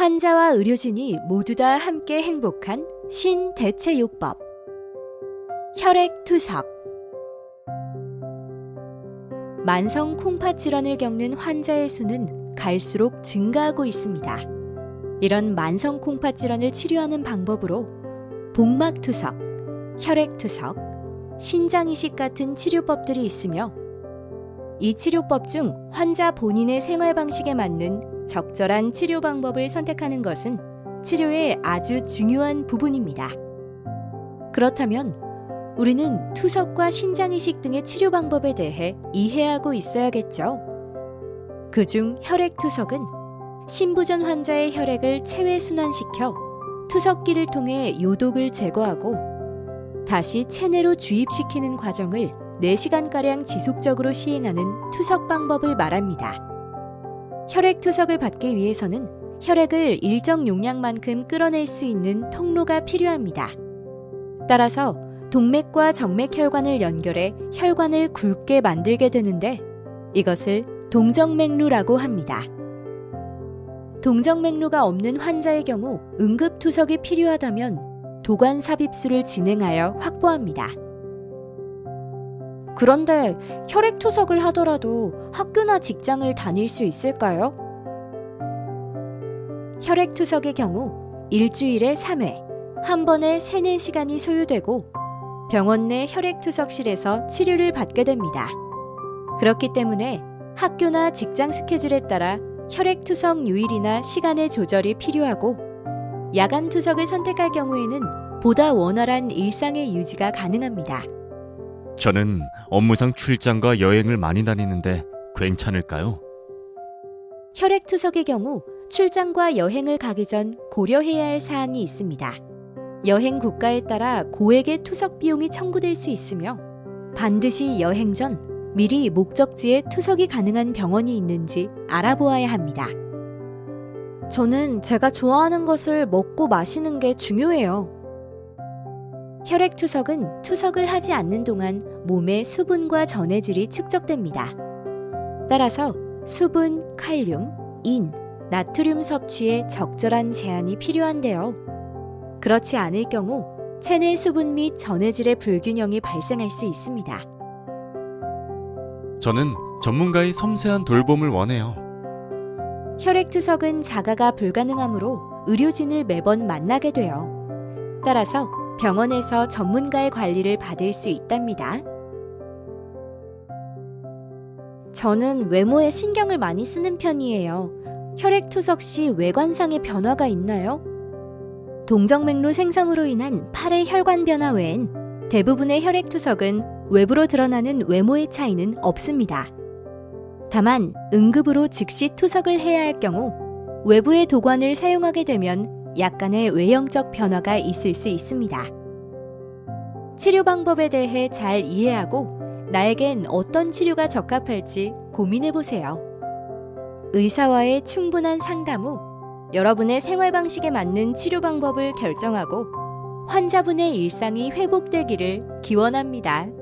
환자와 의료진이 모두 다 함께 행복한 신대체요법. 혈액투석. 만성 콩팥 질환을 겪는 환자의 수는 갈수록 증가하고 있습니다. 이런 만성 콩팥 질환을 치료하는 방법으로 복막투석, 혈액투석, 신장이식 같은 치료법들이 있으며 이 치료법 중 환자 본인의 생활 방식에 맞는 적절한 치료 방법을 선택하는 것은 치료의 아주 중요한 부분입니다. 그렇다면 우리는 투석과 신장이식 등의 치료 방법에 대해 이해하고 있어야겠죠. 그중 혈액투석은 신부전 환자의 혈액을 체외 순환시켜 투석기를 통해 요독을 제거하고 다시 체내로 주입시키는 과정을 4시간가량 지속적으로 시행하는 투석 방법을 말합니다. 혈액 투석을 받기 위해서는 혈액을 일정 용량만큼 끌어낼 수 있는 통로가 필요합니다. 따라서 동맥과 정맥 혈관을 연결해 혈관을 굵게 만들게 되는데 이것을 동정맥루라고 합니다. 동정맥루가 없는 환자의 경우 응급 투석이 필요하다면 도관 삽입술을 진행하여 확보합니다. 그런데 혈액 투석을 하더라도 학교나 직장을 다닐 수 있을까요? 혈액 투석의 경우 일주일에 3회, 한 번에 3, 4시간이 소요되고 병원 내 혈액 투석실에서 치료를 받게 됩니다. 그렇기 때문에 학교나 직장 스케줄에 따라 혈액 투석 요일이나 시간의 조절이 필요하고 야간 투석을 선택할 경우에는 보다 원활한 일상의 유지가 가능합니다. 저는 업무상 출장과 여행을 많이 다니는데 괜찮을까요? 혈액 투석의 경우 출장과 여행을 가기 전 고려해야 할 사항이 있습니다. 여행 국가에 따라 고액의 투석 비용이 청구될 수 있으며 반드시 여행 전 미리 목적지에 투석이 가능한 병원이 있는지 알아보아야 합니다. 저는 제가 좋아하는 것을 먹고 마시는 게 중요해요. 혈액 투석은 투석을 하지 않는 동안 몸의 수분과 전해질이 축적됩니다. 따라서 수분, 칼륨, 인, 나트륨 섭취에 적절한 제한이 필요한데요. 그렇지 않을 경우 체내 수분 및 전해질의 불균형이 발생할 수 있습니다. 저는 전문가의 섬세한 돌봄을 원해요. 혈액 투석은 자가가 불가능하므로 의료진을 매번 만나게 돼요. 따라서 병원에서 전문가의 관리를 받을 수 있답니다. 저는 외모에 신경을 많이 쓰는 편이에요. 혈액 투석 시 외관상의 변화가 있나요? 동정맥루 생성으로 인한 팔의 혈관 변화 외엔 대부분의 혈액 투석은 외부로 드러나는 외모의 차이는 없습니다. 다만 응급으로 즉시 투석을 해야 할 경우 외부의 도관을 사용하게 되면 약간의 외형적 변화가 있을 수 있습니다. 치료 방법에 대해 잘 이해하고 나에겐 어떤 치료가 적합할지 고민해 보세요. 의사와의 충분한 상담 후 여러분의 생활 방식에 맞는 치료 방법을 결정하고 환자분의 일상이 회복되기를 기원합니다.